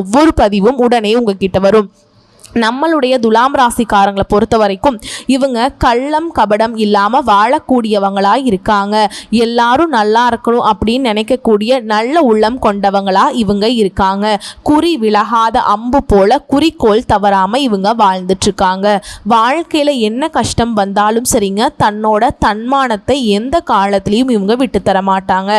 ஒவ்வொரு பதிவும் உடனே உங்ககிட்ட வரும். நம்மளுடைய துலாம் ராசிக்காரங்களை பொறுத்த வரைக்கும் இவங்க கள்ளம் கபடம் இல்லாமல் வாழக்கூடியவங்களா இருக்காங்க. எல்லாரும் நல்லா இருக்கணும் அப்படின்னு நினைக்கக்கூடிய நல்ல உள்ளம் கொண்டவங்களா இவங்க இருக்காங்க. குறி விலகாத அம்பு போல குறிக்கோள் தவறாமல் இவங்க வாழ்ந்துட்டுருக்காங்க வாழ்க்கையில் என்ன கஷ்டம் வந்தாலும் சரிங்க தன்னோட தன்மானத்தை எந்த காலத்திலையும் இவங்க விட்டுத்தர மாட்டாங்க.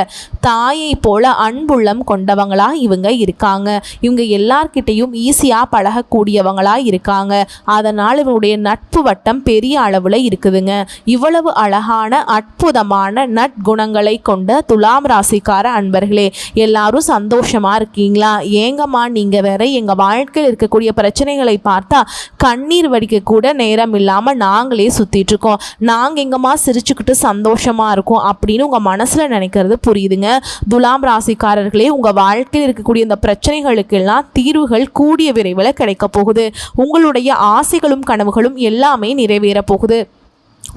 தாயை போல அன்புள்ளம் கொண்டவங்களா இவங்க இருக்காங்க. இவங்க எல்லார்கிட்டையும் ஈஸியாக பழகக்கூடியவங்களா இருக்காங்க. அதனால் இவருடைய நட்பு வட்டம் பெரிய அளவில் இருக்குதுங்க. இவ்வளவு அழகான அற்புதமான நற்குணங்களை கொண்ட துலாம் ராசிக்கார அன்பர்களே எல்லாரும் சந்தோஷமா இருக்கீங்களா? ஏங்கம்மா நீங்க வேற எங்க வாழ்க்கையில் இருக்கக்கூடிய பிரச்சனைகளை பார்த்தா கண்ணீர் வடிக்க கூட நேரம் இல்லாம நாங்களே சுத்திட்டு இருக்கோம். நாங்க எங்கம்மா சிரிச்சுக்கிட்டு சந்தோஷமா இருக்கோம் அப்படின்னு உங்க மனசுல நினைக்கிறது புரியுதுங்க. துலாம் ராசிக்காரர்களே உங்க வாழ்க்கையில் இருக்கக்கூடிய இந்த பிரச்சனைகளுக்கெல்லாம் தீர்வுகள் கூடிய விரைவில் கிடைக்க போகுது. உங்களுடைய ஆசைகளும் கனவுகளும் எல்லாமே நிறைவேற போகுது.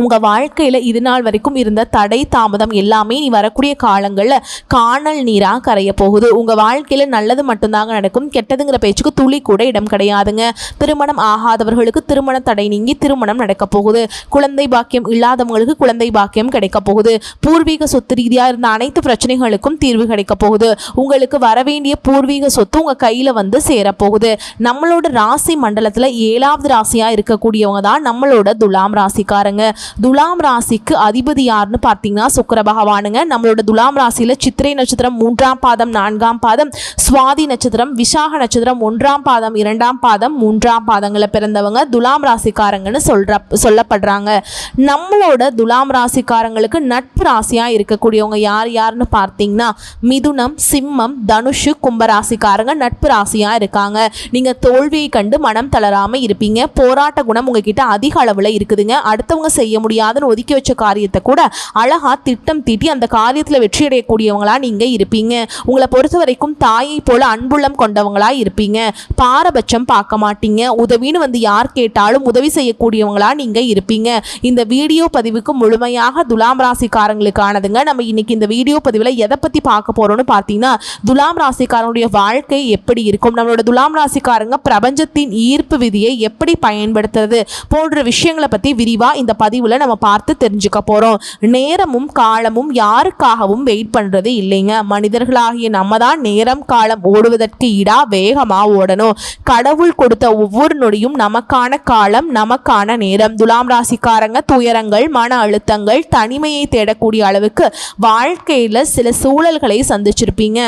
உங்கள் வாழ்க்கையில் இது நாள் வரைக்கும் இருந்த தடை தாமதம் எல்லாமே நீ வரக்கூடிய காலங்களில் காணல் நீராக கரைய போகுது. உங்கள் வாழ்க்கையில் நல்லது மட்டும்தாங்க நடக்கும். கெட்டதுங்கிற பேச்சுக்கு துளி கூட இடம் கிடையாதுங்க. திருமணம் ஆகாதவர்களுக்கு திருமண தடை நீங்கி திருமணம் நடக்க போகுது. குழந்தை பாக்கியம் இல்லாதவங்களுக்கு குழந்தை பாக்கியம் கிடைக்க போகுது. பூர்வீக சொத்து ரீதியாக இருந்த அனைத்து பிரச்சனைகளுக்கும் தீர்வு கிடைக்க போகுது. உங்களுக்கு வரவேண்டிய பூர்வீக சொத்து உங்கள் கையில் வந்து சேரப்போகுது நம்மளோட ராசி மண்டலத்தில் ஏழாவது ராசியாக இருக்கக்கூடியவங்க தான் நம்மளோட துலாம் ராசிக்காரங்க. துலாம் ராசிக்கு அதிபதி யாருன்னு பார்த்தீங்கன்னா சுக்கர பகவானுங்க. நம்மளோட துலாம் ராசியில் சித்திரை நட்சத்திரம் மூன்றாம் பாதம் நான்காம் பாதம் சுவாதி நட்சத்திரம் விசாக நட்சத்திரம் ஒன்றாம் பாதம் இரண்டாம் பாதம் மூன்றாம் பாதங்களில் பிறந்தவங்க துலாம் ராசிக்காரங்கன்னு சொல்ற சொல்லப்படுறாங்க. நம்மளோட துலாம் ராசிக்காரங்களுக்கு நட்பு ராசியாக இருக்கக்கூடியவங்க யார் யாருன்னு பார்த்தீங்கன்னா மிதுனம் சிம்மம் தனுஷு கும்பராசிக்காரங்க நட்பு ராசியாக இருக்காங்க. நீங்கள் தோல்வியை கண்டு மனம் தளராமல் இருப்பீங்க. போராட்ட குணம் உங்ககிட்ட அதிக அளவில் இருக்குதுங்க. அடுத்தவங்க செய்ய முடியாதுன்னு ஒதுக்கி வச்ச காரியத்தை கூட அழகா திட்டம் தீட்டி அந்த காரியத்தில் வெற்றி அடையக்கூடியவங்களா நீங்கள் இருப்பீங்க. உங்களை பொறுத்த வரைக்கும் தாயை போல அன்புள்ளம் கொண்டவங்களா இருப்பீங்க. பாரபட்சம் பார்க்க மாட்டீங்க. உதவின்னு வந்து யார் கேட்டாலும் உதவி செய்யக்கூடியவங்களா நீங்கள் இருப்பீங்க. இந்த வீடியோ பதிவுக்கு முழுமையாக துலாம் ராசிக்காரங்களுக்கானதுங்க. நம்ம இன்னைக்கு இந்த வீடியோ பதிவில் எதை பற்றி பார்க்க போகிறோம்னு பார்த்தீங்கன்னா துலாம் ராசிக்காரனுடைய வாழ்க்கை எப்படி இருக்கும்? நம்மளோட துலாம் ராசிக்காரங்க பிரபஞ்சத்தின் ஈர்ப்பு விதியை எப்படி பயன்படுத்துறது? போன்ற விஷயங்களை பற்றி விரிவாக இந்த பதிவில் நம்ம பார்த்து தெரிஞ்சுக்க போகிறோம் நேரமும் காலமும் யாருக்காகவும் வெயிட் பண்ணுறது இல்லைங்க. மனிதர்களாகிய நம்ம தான் நேரம் காலம் ஓடுவதற்கு ஈடா வேகமாக ஓடணும். கடவுள் கொடுத்த ஒவ்வொரு நொடியும் நமக்கான காலம் நமக்கான நேரம். துலாம் ராசிக்காரங்க துயரங்கள் மன அழுத்தங்கள் தனிமையை தேடக்கூடிய அளவுக்கு வாழ்க்கையில் சில சூழல்களை சந்திச்சிருப்பீங்க.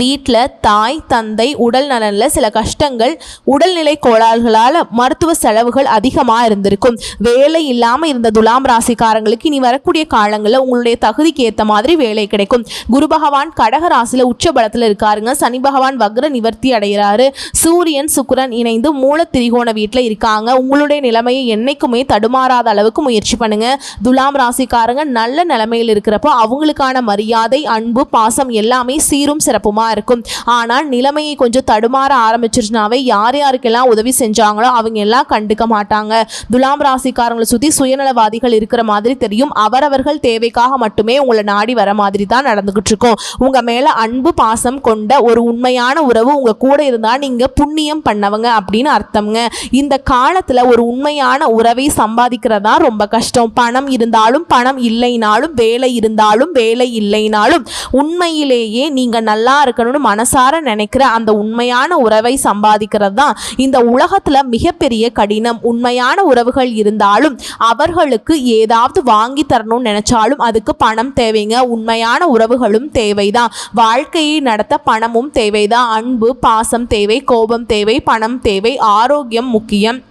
வீட்டில் தாய் தந்தை உடல் நலனில் சில கஷ்டங்கள் உடல்நிலை கோளாறுகளால் மருத்துவ செலவுகள் அதிகமாக இருந்திருக்கும். வேலை இல்லாமல் இருந்த துலாம் ராசிக்காரங்களுக்கு இனி வரக்கூடிய காலங்களில் உங்களுடைய தகுதிக்கு ஏற்ற மாதிரி வேலை கிடைக்கும். குரு பகவான் கடக ராசியில் உச்ச பலத்தில் இருக்காருங்க. சனி பகவான் வக்ர நிவர்த்தி அடைகிறாரு சூரியன் சுக்கரன் இணைந்து மூல திரிகோண வீட்டில் இருக்காங்க. உங்களுடைய நிலைமையை என்னைக்குமே தடுமாறாத அளவுக்கு முயற்சி பண்ணுங்க. துலாம் ராசிக்காரங்க நல்ல நிலைமையில் இருக்கிறப்போ அவங்களுக்கான மரியாதை அன்பு பாசம் எல்லாமே சீரும் சிறப்புமா சுகமாக இருக்கும். ஆனால் நிலைமையை கொஞ்சம் தடுமாற ஆரம்பிச்சிருச்சுனாவே யார் யாருக்கெல்லாம் உதவி செஞ்சாங்களோ அவங்க எல்லாம் கண்டுக்க மாட்டாங்க. துலாம் ராசிக்காரங்களை சுற்றி சுயநலவாதிகள் இருக்கிற மாதிரி தெரியும். அவரவர்கள் தேவைக்காக மட்டுமே உங்களை நாடி வர மாதிரி தான் நடந்துகிட்டு இருக்கும். உங்கள் மேலே அன்பு பாசம் கொண்ட ஒரு உண்மையான உறவு உங்கள் கூட இருந்தால் நீங்கள் புண்ணியம் பண்ணவங்க அப்படின்னு அர்த்தம்ங்க. இந்த காலத்தில் ஒரு உண்மையான உறவை சம்பாதிக்கிறதா ரொம்ப கஷ்டம். பணம் இருந்தாலும் பணம் இல்லைனாலும் வேலை இருந்தாலும் வேலை இல்லைனாலும் உண்மையிலேயே நீங்கள் நல்லா இருக்கணும்னு மனசார நினைக்கிற அந்த உண்மையான உறவை சம்பாதிக்கிறது தான் இந்த உலகத்தில் மிகப்பெரிய கடினம். உண்மையான உறவுகள் இருந்தாலும் அவர்களுக்கு ஏதாவது வாங்கி தரணும்னு நினைச்சாலும் அதுக்கு பணம் தேவைங்க. உண்மையான உறவுகளும் தேவைதான். வாழ்க்கையை நடத்த பணமும் தேவைதான். அன்பு பாசம் தேவை கோபம் தேவை பணம் தேவை ஆரோக்கியம் முக்கியம்.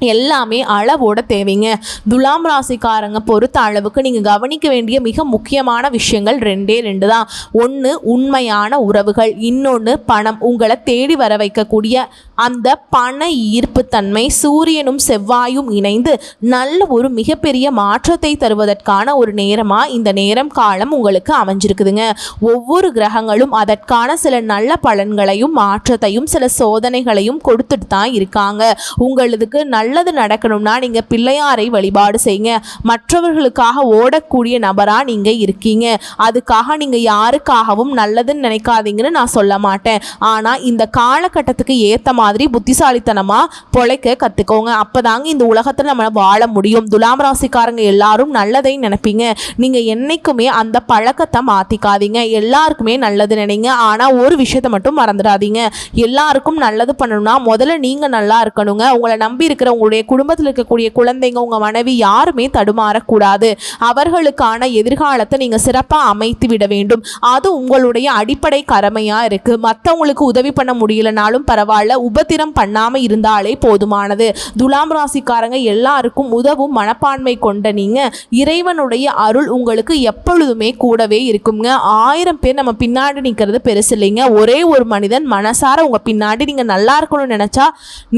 எல்லாமே அளவோட தேவைங்க. துலாம் ராசிக்காரங்க பொறுத்த அளவுக்கு நீங்கள் கவனிக்க வேண்டிய மிக முக்கியமான விஷயங்கள் ரெண்டே ரெண்டு தான். ஒன்று உண்மையான உறவுகள். இன்னொன்று பணம். உங்களை தேடி வர வைக்கக்கூடிய அந்த பண ஈர்ப்புத்தன்மை சூரியனும் செவ்வாயும் இணைந்து நல்ல ஒரு மிகப்பெரிய மாற்றத்தை தருவதற்கான ஒரு நேரமாக இந்த நேரம் காலம் உங்களுக்கு அமைஞ்சிருக்குதுங்க. ஒவ்வொரு கிரகங்களும் அதற்கான சில நல்ல பலன்களையும் மாற்றத்தையும் சில சோதனைகளையும் கொடுத்துட்டு தான் இருக்காங்க. உங்களுதுக்கு நல்லது நடக்கணும்னா நீங்கள் பிள்ளையாரை வழிபாடு செய்யுங்க. மற்றவர்களுக்காக ஓடக்கூடிய நபராக நீங்கள் இருக்கீங்க. அதுக்காக நீங்கள் யாருக்காகவும் நல்லதுன்னு நினைக்காதீங்கன்னு நான் சொல்ல மாட்டேன். ஆனால் இந்த காலகட்டத்துக்கு ஏற்ற மாதிரி மாதிரி புத்திசாலித்தனமாக பொழைக்க கற்றுக்கோங்க அப்போ தாங்க இந்த உலகத்தில் நம்ம வாழ முடியும். துலாம் ராசிக்காரங்க எல்லாரும் நல்லதை நினைப்பீங்க. நீங்கள் என்றைக்குமே அந்த பழக்கத்தை மாற்றிக்காதீங்க எல்லாருக்குமே நல்லது நினைங்க. ஆனால் ஒரு விஷயத்தை மட்டும் மறந்துடாதீங்க. எல்லாருக்கும் நல்லது பண்ணணும்னா முதல்ல நீங்கள் நல்லா இருக்கணுங்க. உங்களை நம்பி இருக்கிற உங்களுடைய குடும்பத்தில் இருக்கக்கூடிய குழந்தைங்க உங்கள் மனைவி யாருமே தடுமாறக்கூடாது. அவர்களுக்கான எதிர்காலத்தை நீங்கள் சிறப்பாக அமைத்து விட வேண்டும். அது உங்களுடைய அடிப்படை கடமையாக இருக்குது மற்றவங்களுக்கு உதவி பண்ண முடியலனாலும் பரவாயில்ல. உபத்திரம் பண்ணாமல் இருந்தாலே போதுமானது. துலாம் ராசிக்காரங்க எல்லாருக்கும் உதவும் மனப்பான்மை கொண்ட நீங்கள் இறைவனுடைய அருள் உங்களுக்கு எப்பொழுதுமே கூடவே இருக்குங்க. ஆயிரம் பேர் நம்ம பின்னாடி நிற்கிறது பெருசு இல்லைங்க. ஒரே ஒரு மனிதன் மனசார உங்கள் பின்னாடி நீங்கள் நல்லா இருக்கணும்னு நினச்சா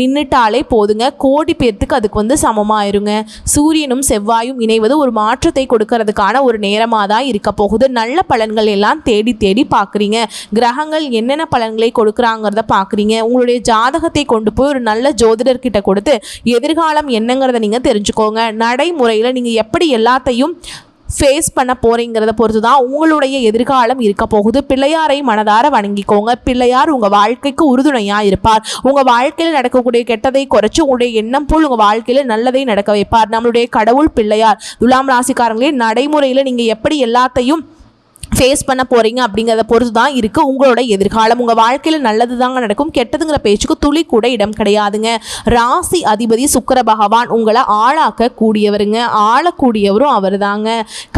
நின்றுட்டாலே போதுங்க. கோடி பேர்த்துக்கு அதுக்கு வந்து சமமாயிருங்க. சூரியனும் செவ்வாயும் இணைவது ஒரு மாற்றத்தை கொடுக்கறதுக்கான ஒரு நேரமாக தான் இருக்க போகுது. நல்ல பலன்கள் எல்லாம் தேடி தேடி பார்க்குறீங்க கிரகங்கள் என்னென்ன பலன்களை கொடுக்குறாங்கிறத பார்க்குறீங்க உங்களுடைய ஜாதகத்தை கொண்டு போய் ஒரு நல்ல ஜோதிடர்கிட்ட கொடுத்து எதிர்காலம் என்னங்கிறத நீங்கள் தெரிஞ்சுக்கோங்க. நடைமுறையில் நீங்கள் எப்படி எல்லாத்தையும் ஃபேஸ் பண்ண போகிறீங்கிறத பொறுத்து தான் உங்களுடைய எதிர்காலம் இருக்க போகுது. பிள்ளையாரை மனதார வணங்கிக்கோங்க. பிள்ளையார் உங்கள் வாழ்க்கைக்கு உறுதுணையாக இருப்பார். உங்கள் வாழ்க்கையில் நடக்கக்கூடிய கெட்டதை குறைச்சி உங்களுடைய எண்ணம் போல் உங்கள் வாழ்க்கையில் நல்லதை நடக்க வைப்பார். நம்மளுடைய கடவுள் பிள்ளையார். துலாம் ராசிக்காரங்களே நடைமுறையில் நீங்கள் எப்படி எல்லாத்தையும் ஃபேஸ் பண்ண போகிறீங்க அப்படிங்கிறத பொறுத்து தான் இருக்குது உங்களோட எதிர்காலம். உங்கள் வாழ்க்கையில் நல்லது தாங்க நடக்கும். கெட்டதுங்கிற பேச்சுக்கு துளி கூட இடம் கிடையாதுங்க. ராசி அதிபதி சுக்கர பகவான் உங்களை ஆளாக்க கூடியவருங்க ஆளக்கூடியவரும் அவர் தாங்க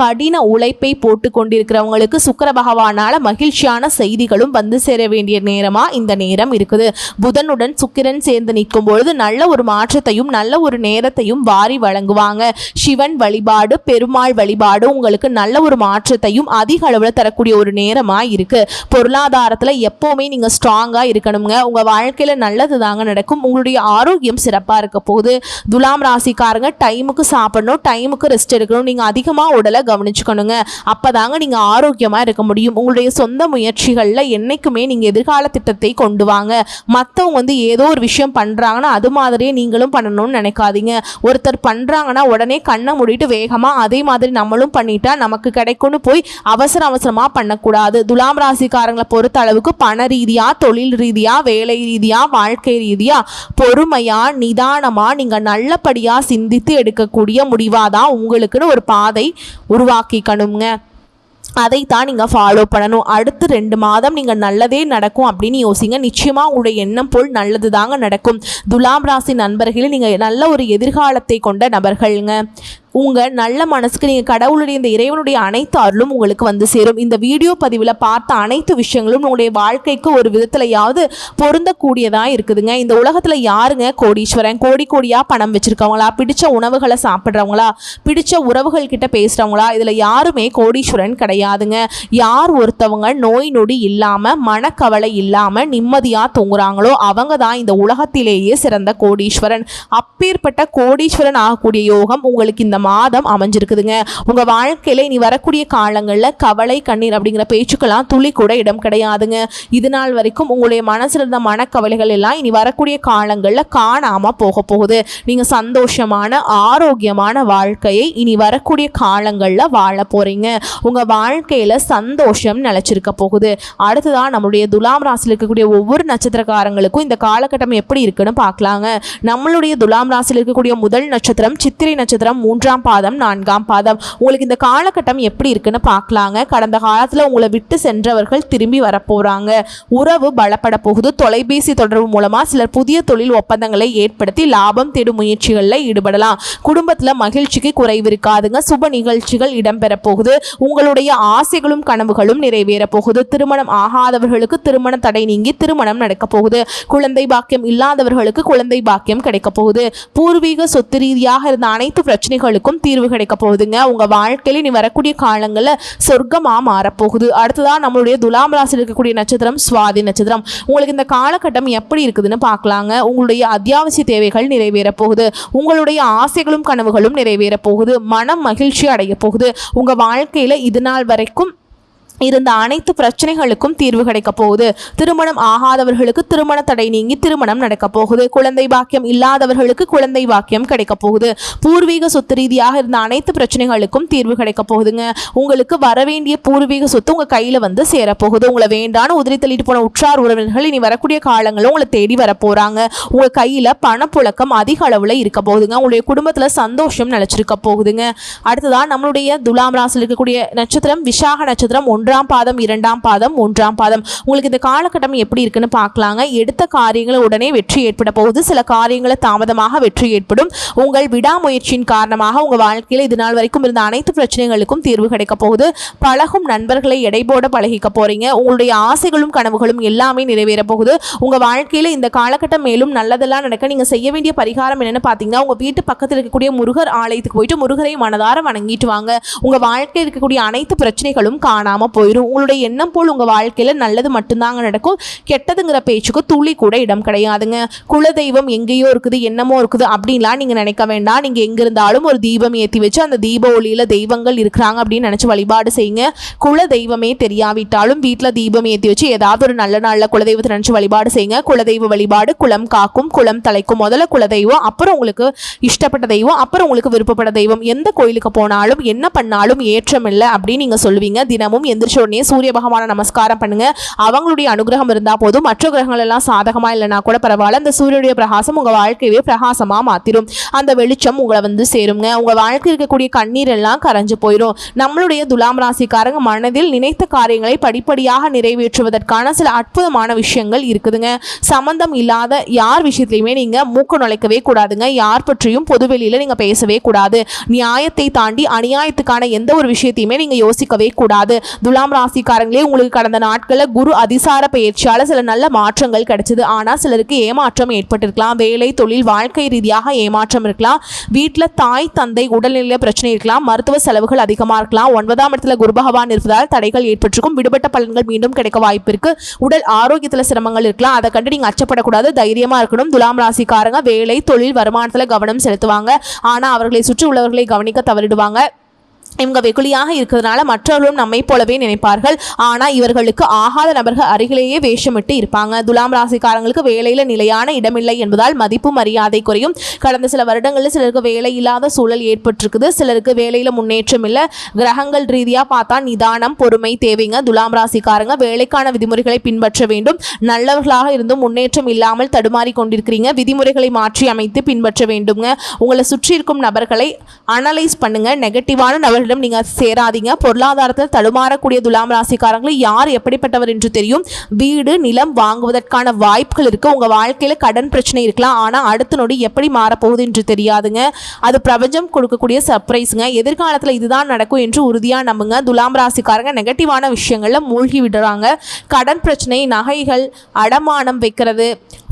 கடின உழைப்பை போட்டு கொண்டிருக்கிறவங்களுக்கு சுக்கர பகவானால் மகிழ்ச்சியான செய்திகளும் வந்து சேர வேண்டிய நேரமாக இந்த நேரம் இருக்குது. புதனுடன் சுக்கிரன் சேர்ந்து நிற்கும் பொழுது நல்ல ஒரு மாற்றத்தையும் நல்ல ஒரு நேரத்தையும் வாரி வழங்குவாங்க. சிவன் வழிபாடு பெருமாள் வழிபாடு உங்களுக்கு நல்ல ஒரு மாற்றத்தையும் அதிக அளவில் தரக்கூடிய ஒரு நேரமாக இருக்குது பொருளாதாரத்தில் எப்போவுமே நீங்கள் ஸ்ட்ராங்காக இருக்கணுங்க. உங்கள் வாழ்க்கையில் நல்லது தாங்க நடக்கும். உங்களுடைய ஆரோக்கியம் சிறப்பாக இருக்க போகுது. துலாம் ராசிக்காரங்க டைமுக்கு சாப்பிடணும் டைமுக்கு ரெஸ்ட் எடுக்கணும். நீங்கள் அதிகமாக உடலை கவனிச்சுக்கணுங்க. அப்போ தாங்க நீங்கள் ஆரோக்கியமாக இருக்க முடியும். உங்களுடைய சொந்த முயற்சிகளில் என்றைக்குமே நீங்கள் எதிர்கால திட்டத்தை கொண்டு வாங்க. மற்றவங்க வந்து ஏதோ ஒரு விஷயம் பண்ணுறாங்கன்னா அது மாதிரியே நீங்களும் பண்ணணும்னு நினைக்காதீங்க. ஒருத்தர் பண்ணுறாங்கன்னா உடனே கண்ணை மூடிட்டு வேகமாக அதே மாதிரி நம்மளும் பண்ணிட்டா நமக்கு கிடைக்கும்னு போய் அவசரம் அவசரமாக பண்ணக்கூடாது. துலாம் ராசிக்காரங்களை பொறுத்த அளவுக்கு பண ரீதியாக தொழில் ரீதியாக வேலை ரீதியாக வாழ்க்கை ரீதியாக பொறுமையாக நிதானமாக நீங்கள் நல்லபடியாக சிந்தித்து எடுக்கக்கூடிய முடிவாக தான் உங்களுக்குன்னு ஒரு பாதை உருவாக்கிக்கணுங்க. அதைத்தான் நீங்கள் ஃபாலோ பண்ணணும். அடுத்து ரெண்டு மாதம் நீங்கள் நல்லதே நடக்கும் அப்படின்னு யோசிங்க. நிச்சயமாக உங்களுடைய எண்ணம் போல் நல்லது தாங்க நடக்கும். துலாம் ராசி நண்பர்களில் நீங்கள் நல்ல ஒரு எதிர்காலத்தை கொண்ட நபர்கள்ங்க. உங்கள் நல்ல மனசுக்கு நீங்கள் கடவுளுடைய இந்த இறைவனுடைய அனைத்து அருளும் உங்களுக்கு வந்து சேரும். இந்த வீடியோ பதிவில் பார்த்த அனைத்து விஷயங்களும் உங்களுடைய வாழ்க்கைக்கு ஒரு விதத்துலையாவது பொருந்தக்கூடியதாக இருக்குதுங்க. இந்த உலகத்தில் யாருங்க கோடீஸ்வரன்? கோடி கோடியாக பணம் வச்சுருக்கவங்களா? பிடிச்ச உணவுகளை சாப்பிட்றவங்களா? பிடிச்ச உறவுகள் கிட்ட பேசுகிறவங்களா இதில் யாருமே கோடீஸ்வரன் கிடையாதுங்க. யார் ஒருத்தவங்க நோய் நொடி இல்லாமல் மனக்கவலை இல்லாமல் நிம்மதியாக தூங்குறாங்களோ அவங்க தான் இந்த உலகத்திலேயே சிறந்த கோடீஸ்வரன். அப்பேற்பட்ட கோடீஸ்வரன் ஆகக்கூடிய யோகம் உங்களுக்கு இந்த மாதம் அமைஞ்சிருக்குதுங்க. உங்கள் வாழ்க்கையில் இனி வரக்கூடிய காலங்களில் கவலை கண்ணீர் அப்படிங்கிற பேச்சுக்கெல்லாம் துளி கூட இடம் கிடையாதுங்க. இது நாள் வரைக்கும் உங்களுடைய மனசில் இருந்த மனக்கவலைகள் எல்லாம் இனி வரக்கூடிய காலங்களில் காணாமல் போக போகுது. நீங்கள் சந்தோஷமான ஆரோக்கியமான வாழ்க்கையை இனி வரக்கூடிய காலங்களில் வாழ போகிறீங்க உங்கள் வாழ்க்கையில் சந்தோஷம் நிலச்சிருக்க போகுது. அடுத்ததான் நம்மளுடைய துலாம் ராசியில் இருக்கக்கூடிய ஒவ்வொரு நட்சத்திரக்காரங்களுக்கும் இந்த காலகட்டம் எப்படி இருக்குன்னு பார்க்கலாங்க. நம்மளுடைய துலாம் ராசியில் இருக்கக்கூடிய முதல் நட்சத்திரம் சித்திரை நட்சத்திரம் மூன்றாம் மூன்றாம் பாதம் நான்காம் பாதம். உங்களுக்கு இந்த காலகட்டம் எப்படி இருக்குன்னு பார்க்கலாங்க. கடந்த காலத்தில் உங்களை விட்டு சென்றவர்கள் திரும்பி வரப்போகிறாங்க உறவு பலப்பட போகுது. தொலைபேசி தொடர்பு மூலமாக சிலர் புதிய தொழில் ஒப்பந்தங்களை ஏற்படுத்தி லாபம் தேடும் முயற்சிகளில் ஈடுபடலாம். குடும்பத்தில் மகிழ்ச்சிக்கு குறைவு இருக்காதுங்க. சுப நிகழ்ச்சிகள் இடம்பெற போகுது. உங்களுடைய ஆசைகளும் கனவுகளும் நிறைவேற போகுது. திருமணம் ஆகாதவர்களுக்கு திருமண தடை நீங்கி திருமணம் நடக்க போகுது. குழந்தை பாக்கியம் இல்லாதவர்களுக்கு குழந்தை பாக்கியம் கிடைக்க போகுது. பூர்வீக சொத்து ரீதியாக இருந்த அனைத்து பிரச்சனைகளுக்கும் தீர்வு கிடைக்க போகுதுங்க. உங்கள் வாழ்க்கையில் நீ வரக்கூடிய காலங்களில் சொர்க்கமாக மாறப்போகுது. அடுத்ததாக நம்மளுடைய துலாம் ராசியில் இருக்கக்கூடிய நட்சத்திரம் சுவாதி நட்சத்திரம். உங்களுக்கு இந்த காலகட்டம் எப்படி இருக்குதுன்னு பார்க்கலாங்க. உங்களுடைய அத்தியாவசிய தேவைகள் நிறைவேற போகுது. உங்களுடைய ஆசைகளும் கனவுகளும் நிறைவேற போகுது. மனம் மகிழ்ச்சி அடைய போகுது. உங்கள் வாழ்க்கையில் இது நாள் வரைக்கும் இருந்த அனைத்து பிரச்சனைகளுக்கும் தீர்வு கிடைக்க போகுது. திருமணம் ஆகாதவர்களுக்கு திருமண தடை நீங்கி திருமணம் நடக்க போகுது. குழந்தை பாக்கியம் இல்லாதவர்களுக்கு குழந்தை பாக்கியம் கிடைக்க போகுது. பூர்வீக சொத்து ரீதியாக இருந்த அனைத்து பிரச்சனைகளுக்கும் தீர்வு கிடைக்க போகுதுங்க. உங்களுக்கு வரவேண்டிய பூர்வீக சொத்து உங்க கையில வந்து சேரப்போகுது உங்களை வேண்டான உதிரி தள்ளிட்டு போன உற்றார் உறவினர்கள் இனி வரக்கூடிய காலங்களும் உங்களை தேடி வர போறாங்க. உங்க கையில பணப்புழக்கம் அதிக அளவுல இருக்க போகுதுங்க. உங்களுடைய குடும்பத்துல சந்தோஷம் நிலைச்சிருக்க போகுதுங்க. அடுத்ததான் நம்மளுடைய துலாம் ராசியில் இருக்கக்கூடிய நட்சத்திரம் விசாக நட்சத்திரம் ஒன்று ஒன்றாம் பாதம் இரண்டாம் பாதம் மூன்றாம் பாதம். உங்களுக்கு இந்த காலகட்டம் எப்படி இருக்குன்னு பார்க்கலாங்க. எடுத்த காரியங்கள் உடனே வெற்றி ஏற்பட போகுது. சில காரியங்களை தாமதமாக வெற்றி ஏற்படும். உங்கள் விடாமுயற்சியின் காரணமாக உங்கள் வாழ்க்கையில் இது நாள் வரைக்கும் இருந்த அனைத்து பிரச்சனைகளுக்கும் தீர்வு கிடைக்க போகுது. பழகும் நண்பர்களை எடைபோட பழகிக்க போறீங்க. உங்களுடைய ஆசைகளும் கனவுகளும் எல்லாமே நிறைவேற போகுது. உங்கள் வாழ்க்கையில் இந்த காலகட்டம் மேலும் நல்லதெல்லாம் நடக்க நீங்கள் செய்ய வேண்டிய பரிகாரம் என்னென்னு பார்த்தீங்கன்னா உங்கள் வீட்டு பக்கத்தில் இருக்கக்கூடிய முருகர் ஆலயத்துக்கு போயிட்டு முருகரை மனதார வணங்கிட்டு வாங்க. உங்கள் வாழ்க்கையில் இருக்கக்கூடிய அனைத்து பிரச்சனைகளும் காணாமல் போயிடும் உங்களுடைய எண்ணம் போல் உங்கள் வாழ்க்கையில் நல்லது மட்டும்தாங்க நடக்கும். கெட்டதுங்கிற பேச்சுக்கு துளி கூட இடம் கிடையாதுங்க. குலதெய்வம் எங்கேயோ இருக்குது என்னமோ இருக்குது அப்படின்லாம் நீங்கள் நினைக்க வேண்டாம். நீங்கள் எங்கே இருந்தாலும் ஒரு தீபம் ஏற்றி வச்சு அந்த தீப ஒளியில் தெய்வங்கள் இருக்கிறாங்க அப்படின்னு நினச்சி வழிபாடு செய்யுங்க. குல தெய்வமே தெரியாவிட்டாலும் வீட்டில் தீபம் ஏற்றி வச்சு ஏதாவது ஒரு நல்ல நாளில் குலதெய்வத்தை நினச்சி வழிபாடு செய்யுங்க. குலதெய்வ வழிபாடு குலம் காக்கும் குலம் தலைக்கும் முதல்ல குலதெய்வம் அப்புறம் உங்களுக்கு இஷ்டப்பட்ட தெய்வம் அப்புறம் உங்களுக்கு விருப்பப்பட்ட தெய்வம். எந்த கோயிலுக்கு போனாலும் என்ன பண்ணாலும் ஏற்றம் இல்லை அப்படின்னு நீங்கள் சொல்லுவீங்க. தினமும் எந்த எந்திரிச்ச உடனே சூரிய பகவானை நமஸ்காரம் பண்ணுங்க. அவங்களுடைய அனுகிரகம் இருந்தால் போதும். மற்ற கிரகங்கள் எல்லாம் சாதகமா இல்லைனா கூட பரவாயில்ல. அந்த சூரியனுடைய பிரகாசம் உங்க வாழ்க்கையவே பிரகாசமா மாத்திரும். அந்த வெளிச்சம் உங்களை வந்து சேருங்க. உங்க வாழ்க்கை இருக்கக்கூடிய கண்ணீர் எல்லாம் கரைஞ்சு போயிடும் நம்மளுடைய துலாம் ராசிக்காரங்க மனதில் நினைத்த காரியங்களை படிப்படியாக நிறைவேற்றுவதற்கான சில அற்புதமான விஷயங்கள் இருக்குதுங்க. சம்பந்தம் இல்லாத யார் விஷயத்திலையுமே நீங்க மூக்க நுழைக்கவே கூடாதுங்க. யார் பற்றியும் பொதுவெளியில நீங்க பேசவே கூடாது. நியாயத்தை தாண்டி அநியாயத்துக்கான எந்த ஒரு விஷயத்தையுமே நீங்க யோசிக்கவே கூடாது. துலாம் ராசிக்காரங்களே உங்களுக்கு கடந்த நாட்களில் குரு அதிசார பயிற்சியால் சில நல்ல மாற்றங்கள் கிடைச்சது. ஆனால் சிலருக்கு ஏமாற்றம் ஏற்பட்டிருக்கலாம். வேலை தொழில் வாழ்க்கை ரீதியாக ஏமாற்றம் இருக்கலாம். வீட்டில் தாய் தந்தை உடல்நிலை பிரச்சனை இருக்கலாம். மருத்துவ செலவுகள் அதிகமாக இருக்கலாம். ஒன்பதாம் இடத்துல குரு பகவான் இருப்பதால் தடைகள் ஏற்பட்டிருக்கும். விடுபட்ட பலன்கள் மீண்டும் கிடைக்க வாய்ப்பு இருக்கு. உடல் ஆரோக்கியத்தில் சிரமங்கள் இருக்கலாம். அதை கண்டு நீங்கள் அச்சப்படக்கூடாது. தைரியமாக இருக்கணும். துலாம் ராசிக்காரங்க வேலை தொழில் வருமானத்தில் கவனம் செலுத்துவாங்க. ஆனால் அவர்களை சுற்றி உள்ளவர்களை கவனிக்க தவறிடுவாங்க. இவங்க வெகுளியாக இருக்கிறதுனால மற்றவர்களும் நம்மை போலவே நினைப்பார்கள். ஆனால் இவர்களுக்கு ஆகாத நபர்கள் அருகிலேயே வேஷமிட்டு இருப்பாங்க. துலாம் ராசிக்காரங்களுக்கு வேலையில் நிலையான இடமில்லை என்பதால் மதிப்பு மரியாதை குறையும். கடந்த சில வருடங்களில் சிலருக்கு வேலை இல்லாத சூழல் ஏற்பட்டிருக்குது. சிலருக்கு வேலையில் முன்னேற்றம் இல்லை. கிரகங்கள் ரீதியாக பார்த்தா நிதானம் பொறுமை தேவைங்க. துலாம் ராசிக்காரங்க வேலைக்கான விதிமுறைகளை பின்பற்ற வேண்டும். நல்லவர்களாக இருந்தும் முன்னேற்றம் இல்லாமல் தடுமாறி கொண்டிருக்கிறீங்க. விதிமுறைகளை மாற்றி அமைத்து பின்பற்ற வேண்டுங்க உங்களை சுற்றி இருக்கும் நபர்களை அனலைஸ் பண்ணுங்க. நெகட்டிவான நபர்கள் நபர்களிடம் நீங்கள் சேராதீங்க. பொருளாதாரத்தில் தடுமாறக்கூடிய துலாம் ராசிக்காரங்களுக்கு யார் எப்படிப்பட்டவர் என்று தெரியும். வீடு நிலம் வாங்குவதற்கான வாய்ப்புகள் இருக்கு. உங்க வாழ்க்கையில கடன் பிரச்சனை இருக்கலாம். ஆனா அடுத்த நொடி எப்படி மாறப்போகுது என்று தெரியாதுங்க. அது பிரபஞ்சம் கொடுக்கக்கூடிய சர்ப்ரைஸுங்க எதிர்காலத்தில் இதுதான் நடக்கும் என்று உறுதியாக நம்புங்க. துலாம் ராசிக்காரங்க நெகட்டிவான விஷயங்கள்ல மூழ்கி விடுறாங்க. கடன் பிரச்சனை நகைகள் அடமானம் வைக்கிறது.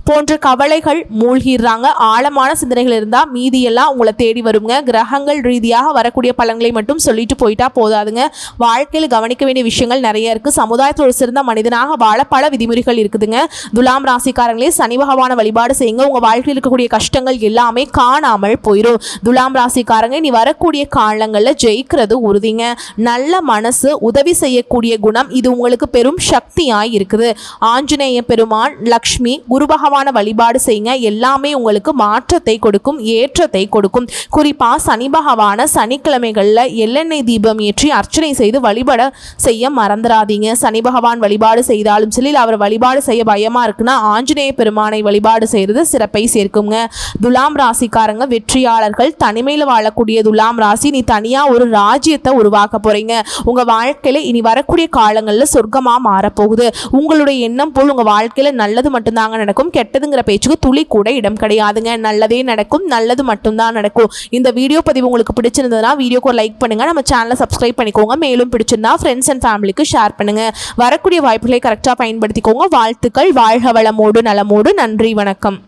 போன்ற கவலைகள் மூழ்கிடுறாங்க. ஆழமான சிந்தனைகள் இருந்தால் மீதியெல்லாம் உங்களை தேடி வருங்க. கிரகங்கள் ரீதியாக வரக்கூடிய பலன்களை மட்டும் சொல்லிட்டு போயிட்டா போதாதுங்க. வாழ்க்கையில் கவனிக்க வேண்டிய விஷயங்கள் நிறைய இருக்குது சமுதாயத்தில் ஒரு சிறந்த மனிதனாக வாழ பல விதிமுறைகள் இருக்குதுங்க. துலாம் ராசிக்காரங்களே சனி பகவான வழிபாடு செய்யுங்க. உங்கள் வாழ்க்கையில் இருக்கக்கூடிய கஷ்டங்கள் எல்லாமே காணாமல் போயிடும் துலாம் ராசிக்காரங்க நீ வரக்கூடிய காலங்களில் ஜெயிக்கிறது உறுதிங்க. நல்ல மனசு உதவி செய்யக்கூடிய குணம் இது உங்களுக்கு பெரும் சக்தியாய் இருக்குது. ஆஞ்சநேய பெருமான் லக்ஷ்மி குரு பகவான் பகவானை வழிபாடு செய்யுங்க. எல்லாமே உங்களுக்கு மாற்றத்தை கொடுக்கும் ஏற்றத்தை கொடுக்கும். குறிப்பாக சனி பகவான சனிக்கிழமைகளில் எள்ளெண்ணெய் தீபம் ஏற்றி அர்ச்சனை செய்து வழிபட செய்ய மறந்துடாதீங்க சனி பகவான் வழிபாடு செய்தாலும் சரி அவர் வழிபாடு செய்ய பயமாக இருக்குன்னா ஆஞ்சநேய பெருமானை வழிபாடு செய்கிறது சிறப்பை சேர்க்குங்க. துலாம் ராசிக்காரங்க வெற்றியாளர்கள் தனிமையில் வாழக்கூடிய துலாம் ராசி நீ தனியாக ஒரு ராஜ்யத்தை உருவாக்க போகிறீங்க உங்கள் வாழ்க்கையில் இனி வரக்கூடிய காலங்களில் சொர்க்கமாக மாறப்போகுது. உங்களுடைய எண்ணம் போல் உங்கள் வாழ்க்கையில் நல்லது மட்டும்தாங்க நடக்கும். கெட்டதுங்கிற பேச்சுக்கு துளி கூட இடம் கிடையாதுங்க. நல்லதே நடக்கும் நல்லது மட்டும்தான் நடக்கும். இந்த வீடியோ பதிவு உங்களுக்கு பிடிச்சிருந்ததுன்னா வீடியோக்கு லைக் பண்ணுங்கள் நம்ம சேனலை சப்ஸ்கிரைப் பண்ணிக்கோங்க. மேலும் பிடிச்சிருந்தா ஃப்ரெண்ட்ஸ் அண்ட் ஃபேமிலிக்கு ஷேர் பண்ணுங்கள் வரக்கூடிய வாய்ப்புகளை கரெக்டாக பயன்படுத்திக்கோங்க. வாழ்த்துக்கள். வாழ்க வளமோடு நலமோடு. நன்றி வணக்கம்.